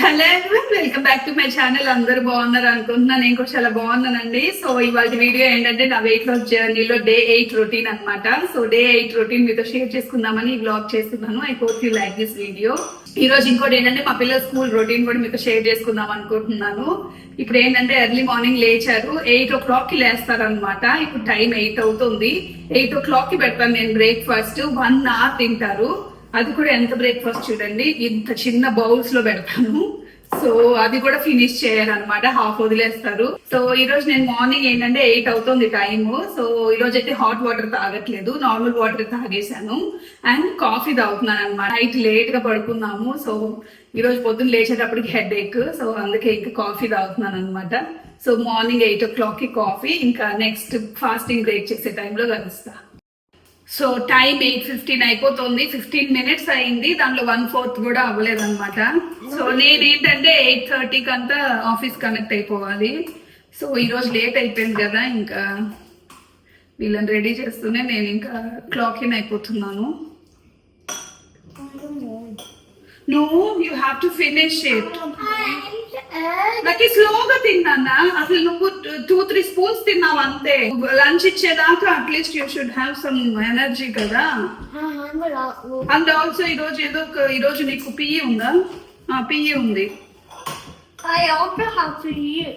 Hello welcome back to my channel అందరూ బాగున్నారు అనుకుంటున్నాను. నేను కూడా చాలా బాగున్నానండి. సో ఇవాళ వీడియో ఏంటంటే నా వెయిట్ లాస్ జర్నీలో డే ఎయిట్ రొటీన్ అన్నమాట. సో డే ఎయిట్ రొటీన్ మీతో షేర్ చేసుకుందామని ఈ బ్లాగ్ చేస్తున్నాను. I hope you like this video ఈ రోజు ఇంకోటి ఏంటంటే మా పిల్లల స్కూల్ రొటీన్ కూడా మీతో షేర్ చేసుకుందాం అనుకుంటున్నాను. ఇప్పుడు ఏంటంటే ఎర్లీ మార్నింగ్ లేచారు. ఎయిట్ ఓ క్లాక్కి లేస్తారు అనమాట ఇప్పుడు టైం ఎయిట్ అవుతుంది. ఎయిట్ ఓ క్లాక్కి పెడతాను నేను బ్రేక్ఫాస్ట్ వన్ అవర్ తింటారు. అది కూడా ఎంత బ్రేక్ఫాస్ట్ చూడండి ఇంత చిన్న బౌల్స్లో పెడతాను. సో అది కూడా ఫినిష్ చేయాలన్నమాట హాఫ్ వదిలేస్తారు. సో ఈ రోజు నేను మార్నింగ్ ఏంటంటే ఎయిట్ అవుతుంది టైం సో ఈ రోజు అయితే హాట్ వాటర్ తాగట్లేదు నార్మల్ వాటర్ తాగేశాను. అండ్ కాఫీ తాగుతున్నాను అనమాట నైట్ లేట్గా పడుకున్నాము. సో ఈ రోజు పొద్దున్న లేచేటప్పటికి హెడ్ ఏక్ సో అందుకే ఇంకా కాఫీ తాగుతున్నాను అనమాట సో మార్నింగ్ ఎయిట్ ఓ క్లాక్కి కాఫీ ఇంకా నెక్స్ట్ ఫాస్టింగ్ బ్రేక్ చేసే టైంలో కలుస్తాను సో టైం ఎయిట్ ఫిఫ్టీన్ అయిపోతుంది. ఫిఫ్టీన్ మినిట్స్ అయింది. దాంట్లో వన్ ఫోర్త్ కూడా అవ్వలేదు అనమాట సో నేనేంటంటే ఎయిట్ థర్టీకి అంతా ఆఫీస్ కనెక్ట్ అయిపోవాలి. సో ఈరోజు లేట్ అయిపోయింది కదా ఇంకా వీళ్ళని రెడీ చేస్తూనే నేను ఇంకా క్లాక్ ఇన్ అయిపోతున్నాను. నువ్వు you have to finish it నాకు స్లోగా తిన్నా అసలు నువ్వు టూ త్రీ స్పూన్స్ తిన్నావు అంతే. Lunch ఇచ్చేదాకా at least you should have some energy కదా. అండ్ ఆల్సో ఈ రోజు ఏదో ఈ రోజు నీకు పియ్యి ఉందా? పియ్యి ఉంది. Have to eat.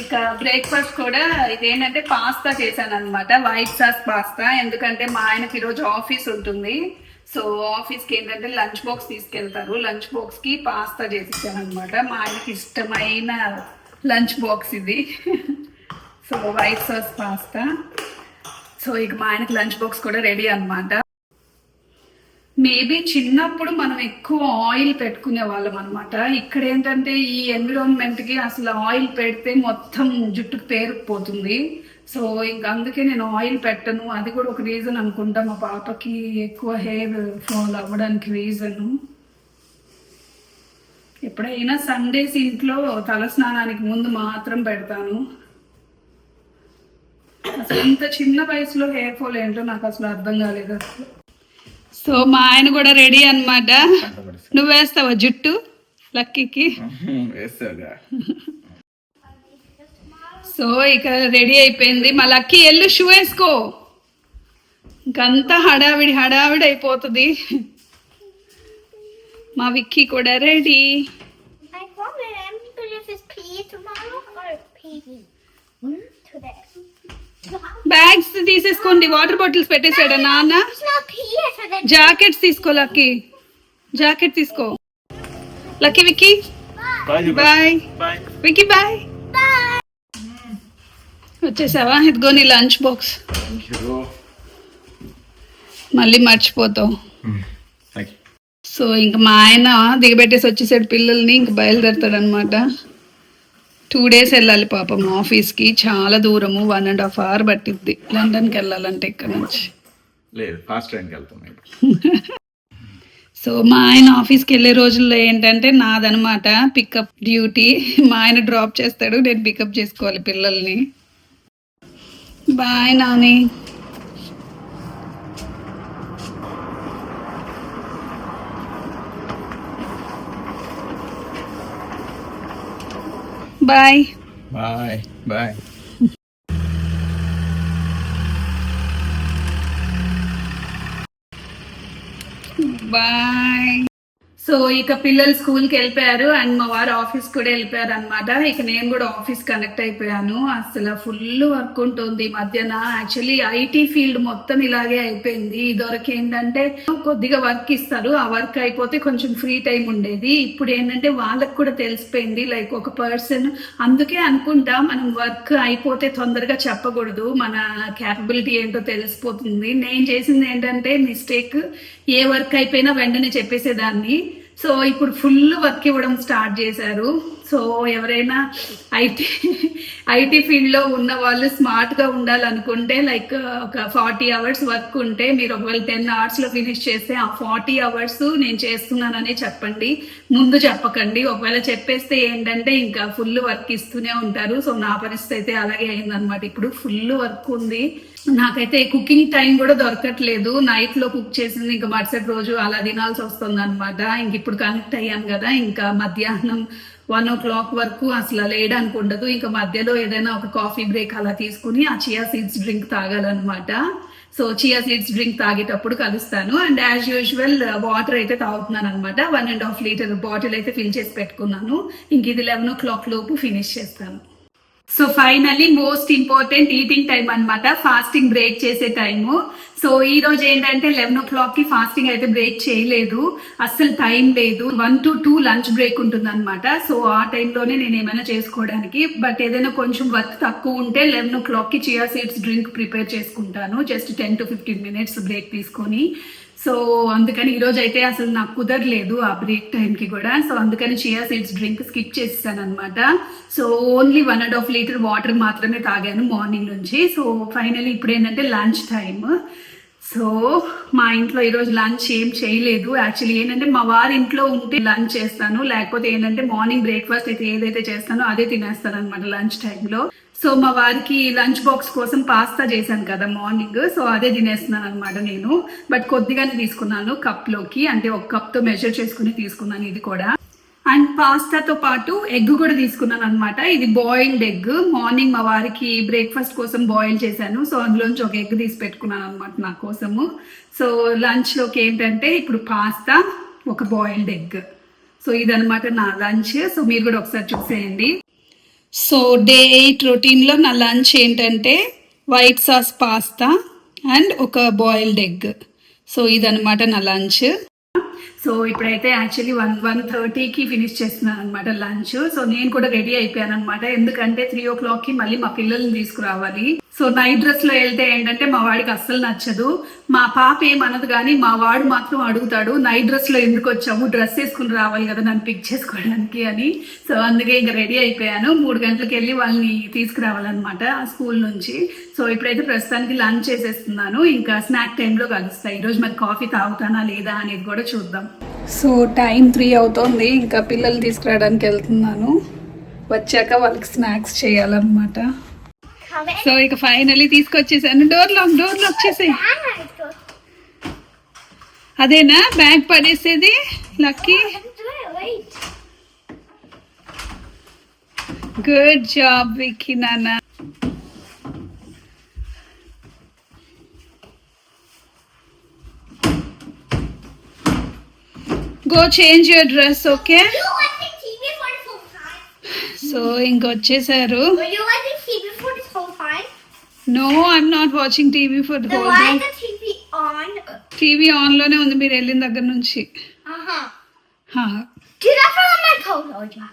ఇక బ్రేక్ఫాస్ట్ కూడా ఇదేంటంటే పాస్తా చేశాను అనమాట వైట్ సాస్ పాస్తా ఎందుకంటే మా ఆయనకి ఈరోజు ఆఫీస్ ఉంటుంది. సో ఆఫీస్కి ఏంటంటే లంచ్ బాక్స్ తీసుకెళ్తారు. లంచ్ బాక్స్కి పాస్తా చేసిచ్చాను అనమాట మా ఆయనకి ఇష్టమైన లంచ్ బాక్స్ ఇది. So white sauce pasta. So ఇక మా ఆయనకి లంచ్ బాక్స్ కూడా రెడీ అనమాట మేబీ చిన్నప్పుడు మనం ఎక్కువ ఆయిల్ పెట్టుకునే వాళ్ళం అనమాట ఇక్కడ ఏంటంటే ఈ ఎన్విరాన్మెంట్కి అసలు ఆయిల్ పెడితే మొత్తం జుట్టుకు పేరుకుపోతుంది. సో ఇంకా అందుకే నేను ఆయిల్ పెట్టను. అది కూడా ఒక రీజన్ అనుకుంటా. మా పాపకి ఎక్కువ హెయిర్ ఫాల్ అవ్వడానికి రీజన్ ఎప్పుడైనా సండేస్ ఇంట్లో తల స్నానానికి ముందు మాత్రం పెడతాను. అసలు ఇంత చిన్న వయసులో హెయిర్ ఫాల్ ఏంటో నాకు అసలు అర్థం కాలేదు అసలు. సో మా ఆయన కూడా రెడీ అన్నమాట. నువ్వు వేస్తావా జుట్టు? లక్కీకి? వేస్తాగా సో ఇక రెడీ అయిపోయింది. మా లక్కీ ఎల్లు షూ వేసుకో. ఇంకంతా హడావిడి హడావిడి అయిపోతుంది. మా విక్కీ కూడా రెడీ. Pee Hmm? బ్యాగ్స్ తీసేసుకోండి. వాటర్ బాటిల్స్ పెట్టేశాడా నాన్న. జాకెట్స్ తీసుకో లక్కీ. జాకెట్ తీసుకో. Lucky Vicky. Bye bye bye Vicky bye వచ్చేసావా? ఇదిగో నీ లంచ్ బాక్స్. మళ్ళీ మర్చిపోతావు. సో ఇంక మా ఆయన దిగబెట్టేసి వచ్చేసాడు పిల్లల్ని ఇంక బయలుదేరతాడు అనమాట టూ డేస్ వెళ్ళాలి పాపం ఆఫీస్కి. చాలా దూరము వన్ అండ్ హాఫ్ అవర్ పట్టిద్ది. లండన్కి వెళ్ళాలంటే ఇక్కడ నుంచి. లేదు ఫాస్ట్ ట్రైన్కి వెళ్తాం ఇప్పుడు. సో మా ఆయన ఆఫీస్కి వెళ్ళే రోజుల్లో ఏంటంటే నాదనమాట పికప్ డ్యూటీ మా ఆయన డ్రాప్ చేస్తాడు నేను పికప్ చేసుకోవాలి పిల్లల్ని. Bye Nani bye bye bye bye so ఇక పిల్లలు స్కూల్కి వెళ్ళిపోయారు అండ్ మా వారు ఆఫీస్ కూడా వెళ్ళిపోయారు అనమాట ఇక నేను కూడా ఆఫీస్ కనెక్ట్ అయిపోయాను. అసలు ఫుల్ వర్క్ ఉంటుంది మధ్యన. యాక్చువల్లీ ఐటీ ఫీల్డ్ మొత్తం ఇలాగే అయిపోయింది. ఇదివరకు ఏంటంటే కొద్దిగా వర్క్ ఇస్తారు. ఆ వర్క్ అయిపోతే కొంచెం ఫ్రీ టైం ఉండేది. ఇప్పుడు ఏంటంటే వాళ్ళకి కూడా తెలిసిపోయింది. లైక్ ఒక పర్సన్ అందుకే అనుకుంటా మనం వర్క్ అయిపోతే తొందరగా చెప్పకూడదు. మన క్యాపబిలిటీ ఏంటో తెలిసిపోతుంది. నేను చేసింది ఏంటంటే మిస్టేక్ ఏ వర్క్ అయిపోయినా వెంటనే చెప్పేసేదాన్ని. సో ఇప్పుడు ఫుల్ వర్క్ ఇవ్వడం స్టార్ట్ చేశారు. సో ఎవరైనా ఐటీ ఐటీ ఫీల్డ్లో ఉన్న వాళ్ళు స్మార్ట్గా ఉండాలనుకుంటే లైక్ ఒక ఫార్టీ అవర్స్ వర్క్ ఉంటే మీరు ఒకవేళ టెన్ అవర్స్లో ఫినిష్ చేస్తే ఆ ఫార్టీ అవర్స్ నేను చేస్తున్నాననే చెప్పండి. ముందు చెప్పకండి. ఒకవేళ చెప్పేస్తే ఏంటంటే ఇంకా ఫుల్ వర్క్ ఇస్తూనే ఉంటారు. సో నా పరిస్థితి అయితే అలాగే అయిందనమాట ఇప్పుడు ఫుల్ వర్క్ ఉంది. నాకైతే కుకింగ్ టైం కూడా దొరకట్లేదు. నైట్లో కుక్ చేసింది ఇంకా మరుసటి రోజు అలా తినాల్సి వస్తుంది అనమాట ఇంక ఇప్పుడు కనెక్ట్ అయ్యాను కదా ఇంకా మధ్యాహ్నం వన్ ఓ క్లాక్ వరకు అసలు లేయడానికి ఉండదు ఇంకా మధ్యలో ఏదైనా ఒక కాఫీ బ్రేక్ అలా తీసుకుని ఆ చియా సీడ్స్ డ్రింక్ తాగాలన్నమాట. సో చియా సీడ్స్ డ్రింక్ తాగేటప్పుడు కలుస్తాను. అండ్ యాజ్ యూజువల్ వాటర్ అయితే తాగుతున్నాను అనమాట one and half litre bottle అయితే ఫిల్ చేసి పెట్టుకున్నాను. ఇంక ఇది లెవెన్ ఓ క్లాక్ లోపు ఫినిష్ చేస్తాను. So finally most important eating time అన్నమాట ఫాస్టింగ్ బ్రేక్ చేసే టైము సో ఈ రోజు ఏంటంటే లెవెన్ ఓ క్లాక్కి ఫాస్టింగ్ అయితే బ్రేక్ చేయలేదు. అస్సలు టైం లేదు. One to two lunch break ఉంటుంది అనమాట సో ఆ టైంలోనే నేను ఏమైనా చేసుకోవడానికి బట్ ఏదైనా కొంచెం వర్క్ తక్కువ ఉంటే లెవెన్ ఓ క్లాక్కి చియా సీడ్స్ డ్రింక్ ప్రిపేర్ చేసుకుంటాను. Just ten to fifteen minutes break తీసుకొని. సో అందుకని ఈ రోజు అయితే అసలు నాకు కుదరలేదు ఆ బ్రేక్ టైంకి కూడా. సో అందుకని చియా సీడ్స్ డ్రింక్ స్కిప్ చేసేసాను అనమాట so only one and half litre water మాత్రమే తాగాను మార్నింగ్ నుంచి. సో ఫైనలీ ఇప్పుడు ఏంటంటే లంచ్ టైమ్ సో మా ఇంట్లో ఈరోజు లంచ్ ఏం చేయలేదు. యాక్చువల్లీ ఏంటంటే మా వారి ఇంట్లో ఉంటే లంచ్ చేస్తాను. లేకపోతే ఏంటంటే మార్నింగ్ బ్రేక్ఫాస్ట్ అయితే ఏదైతే చేస్తానో అదే తినేస్తాను అనమాట లంచ్ టైంలో సో మా వారికి లంచ్ బాక్స్ కోసం పాస్తా చేశాను కదా మార్నింగ్ సో అదే తినేస్తున్నాను అనమాట నేను. బట్ కొద్దిగానే తీసుకున్నాను కప్లోకి అంటే ఒక కప్తో మెజర్ చేసుకుని తీసుకున్నాను ఇది కూడా. అండ్ పాస్తాతో పాటు ఎగ్ కూడా తీసుకున్నాను అనమాట ఇది బాయిల్డ్ ఎగ్. మార్నింగ్ మా వారికి బ్రేక్ఫాస్ట్ కోసం బాయిల్ చేశాను. సో అందులోంచి ఒక ఎగ్ తీసి పెట్టుకున్నాను అనమాట నా కోసము. సో లంచ్లోకి ఏంటంటే ఇప్పుడు పాస్తా ఒక బాయిల్డ్ ఎగ్. సో ఇదనమాట నా లంచ్. సో మీరు కూడా ఒకసారి చూసేయండి. సో డే ఎయిట్ రొటీన్లో నా లంచ్ ఏంటంటే వైట్ సాస్ పాస్తా అండ్ ఒక బాయిల్డ్ ఎగ్. సో ఇదనమాట నా లంచ్. సో ఇప్పుడైతే యాక్చువల్లీ వన్ వన్ థర్టీకి ఫినిష్ చేస్తున్నాను అనమాట లంచ్. సో నేను కూడా రెడీ అయిపోయాను అనమాట ఎందుకంటే త్రీ ఓ క్లాక్కి మళ్ళీ మా పిల్లల్ని తీసుకురావాలి. సో నైట్ డ్రెస్లో వెళ్తే ఏంటంటే మా వాడికి అస్సలు నచ్చదు. మా పాప ఏమనదు కానీ మా వాడు మాత్రం అడుగుతాడు నైట్ డ్రెస్లో ఎందుకు వచ్చాము డ్రెస్ వేసుకుని రావాలి కదా నన్ను పిక్ చేసుకోవడానికి అని. సో అందుకే ఇంకా రెడీ అయిపోయాను. మూడు గంటలకు వెళ్ళి వాళ్ళని తీసుకురావాలన్నమాట ఆ స్కూల్ నుంచి. సో ఇప్పుడైతే ప్రస్తుతానికి లంచ్ చేసేస్తున్నాను. ఇంకా స్నాక్ టైంలో కలుస్తాయి ఈరోజు మరి కాఫీ తాగుతానా లేదా అనేది కూడా చూద్దాం. సో టైం త్రీ అవుతోంది. ఇంకా పిల్లలు తీసుకురావడానికి వెళ్తున్నాను. వచ్చాక వాళ్ళకి స్నాక్స్ చేయాలన్నమాట. సో ఇక ఫైనల్లీ తీసుకొచ్చేసాను డోర్ లాక్ డోర్ లాక్ చేసేయి. అదేనా? బ్యాగ్ పడేసేది? లక్కీ. గుడ్ జాబ్ విక్కీ నాన్న go change your dress okay? So ఇంకొచ్చేసారు. No I'm not watching TV for whole why day is the TV on? TV ఆన్లోనే ఉంది మీరు వెళ్ళిన దగ్గర నుంచి Uh huh. హా. Did I forget my coat? Oh, yeah.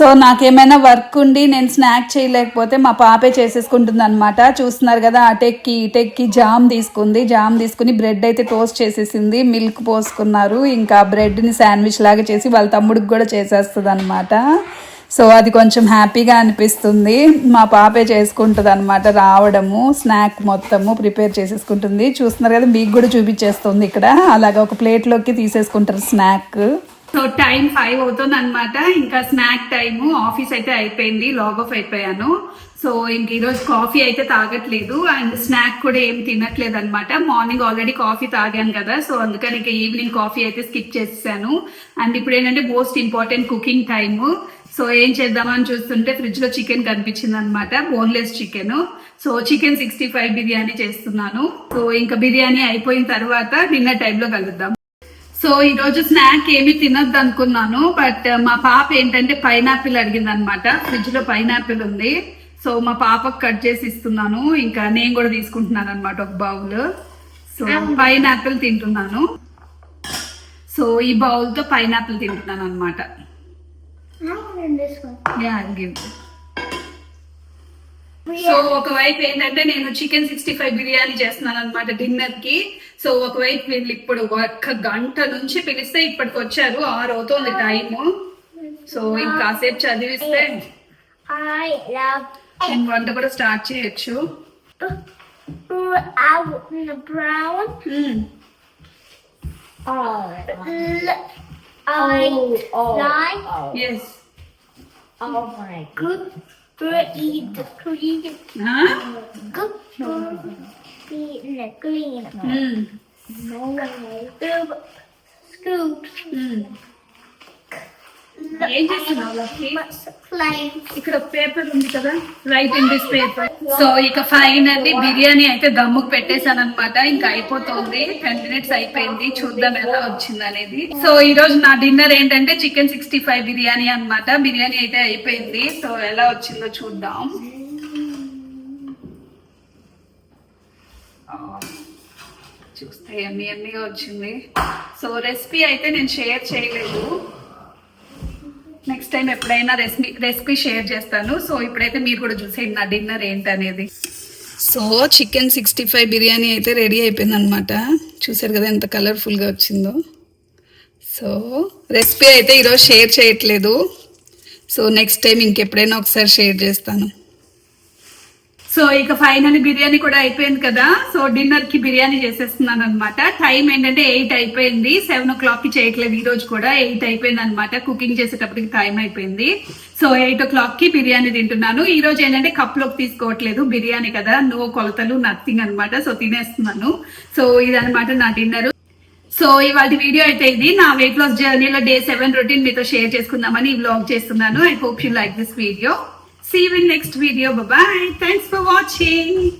So నాకేమైనా work ఉండి నేను snack చేయలేకపోతే మా పాపే చేసేసుకుంటుంది అనమాట చూస్తున్నారు కదా అటెక్కి ఇటెక్కి జామ్ తీసుకుంది జామ్ తీసుకుని బ్రెడ్ అయితే టోస్ట్ చేసేసింది మిల్క్ పోసుకున్నారు ఇంకా బ్రెడ్ని శాండ్విచ్ లాగా చేసి వాళ్ళ తమ్ముడికి కూడా చేసేస్తుంది అనమాట సో అది కొంచెం హ్యాపీగా అనిపిస్తుంది. మా పాపే చేసుకుంటుంది అనమాట రావడము స్నాక్ మొత్తము ప్రిపేర్ చేసేసుకుంటుంది. చూస్తున్నారు కదా మీకు కూడా చూపించేస్తుంది ఇక్కడ. అలాగా ఒక ప్లేట్లోకి తీసేసుకుంటారు స్నాక్ సో టైం ఫైవ్ అవుతుంది అనమాట ఇంకా స్నాక్ టైము ఆఫీస్ అయితే అయిపోయింది లాగ్ ఆఫ్ అయిపోయాను. సో ఇంక ఈరోజు కాఫీ అయితే తాగట్లేదు. అండ్ స్నాక్ కూడా ఏం తినట్లేదు అనమాట మార్నింగ్ ఆల్రెడీ కాఫీ తాగాను కదా సో అందుకని ఇంకా ఈవినింగ్ కాఫీ అయితే స్కిప్ చేసేసాను. అండ్ ఇప్పుడు ఏంటంటే most important cooking time. So ఏం చేద్దామని చూస్తుంటే ఫ్రిడ్జ్లో చికెన్ కనిపించింది అనమాట boneless chicken so chicken sixty five biryani చేస్తున్నాను. సో ఇంకా బిర్యానీ అయిపోయిన తర్వాత డిన్నర్ టైంలో కలుద్దాం. సో ఈ రోజు స్నాక్ ఏమి తినొద్దు అనుకున్నాను బట్ మా పాప ఏంటంటే పైనాపిల్ అడిగింది అనమాట ఫ్రిడ్జ్లో పైనాపిల్ ఉంది. సో మా పాపకు కట్ చేసి ఇస్తున్నాను. ఇంకా నేను కూడా తీసుకుంటున్నాను అనమాట ఒక బౌల్ సో పైనాపిల్ తింటున్నాను. సో ఈ బౌల్తో పైనాపిల్ తింటున్నాను అనమాట సో ఒకవైపు ఏంటంటే నేను చికెన్ సిక్స్టీ ఫైవ్ బిర్యానీ చేస్తున్నాను అనమాట డిన్నర్కి. సో ఒకవైపు వీళ్ళు ఇప్పుడు ఒక్క గంట నుంచి పిలిస్తే ఇప్పటికి వచ్చారు ఆరు అవుతుంది టైము సో ఇంకాసేపు చదివిస్తే I love నేను వంట కూడా స్టార్ట్ చేయొచ్చు. Brown. Oh. I like yes Oh of good green, green, huh? good green, green. Mm. No way. Scoops. Mm. ఏం చేస్తున్నావు? Playing? ఇక్కడ పేపర్ ఉంది కదా? Right in this paper so ఇక ఫైనల్లీ బిర్యానీ అయితే దమ్ముకు పెట్టేశాను అనమాట ఇంకా అయిపోతుంది. టెన్ మినిట్స్ అయిపోయింది. చూద్దాం ఎలా వచ్చింది అనేది. సో ఈ రోజు నా డిన్నర్ ఏంటంటే చికెన్ సిక్స్టీ ఫైవ్ బిర్యానీ అన్నమాట. బిర్యానీ అయితే అయిపోయింది. సో ఎలా వచ్చిందో చూద్దాం. ఆ, చూస్తే ఎన్ని ఎన్నిగా వచ్చింది. సో రెసిపీ అయితే నేను షేర్ చేయలేదు. నెక్స్ట్ టైం ఎప్పుడైనా రెసిపీ రెసిపీ షేర్ చేస్తాను. సో ఇప్పుడైతే మీరు కూడా చూసేయండి నా డిన్నర్ ఏంటనేది. So chicken sixty five biryani అయితే రెడీ అయిపోయింది అనమాట చూసారు కదా ఎంత కలర్ఫుల్గా వచ్చిందో. సో రెసిపీ అయితే ఈరోజు షేర్ చేయట్లేదు. సో నెక్స్ట్ టైం ఇంకెప్పుడైనా ఒకసారి షేర్ చేస్తాను. సో ఇక ఫైనల్ బిర్యానీ కూడా అయిపోయింది కదా. సో డిన్నర్కి బిర్యానీ చేసేస్తున్నాను అనమాట టైం ఏంటంటే ఎయిట్ అయిపోయింది. సెవెన్ ఓ క్లాక్కి చేయట్లేదు ఈ రోజు కూడా. ఎయిట్ అయిపోయింది అనమాట కుకింగ్ చేసేటప్పటికి టైం అయిపోయింది. సో ఎయిట్ ఓ క్లాక్కి బిర్యానీ తింటున్నాను. ఈ రోజు ఏంటంటే కప్లోకి తీసుకోవట్లేదు. బిర్యానీ కదా. నో కొలతలు నథింగ్ అన్నమాట. సో తినేస్తున్నాను. సో ఇదనమాట నా డిన్నర్ సో ఇవాళ వీడియో అయితే ఇది. నా వెయిట్ లాస్ జర్నీలో డే సెవెన్ రొటీన్ మీతో షేర్ చేసుకుందామని ఈ వ్లాగ్ చేస్తున్నాను. I hope you like this video See you in next video. Bye bye. Thanks for watching.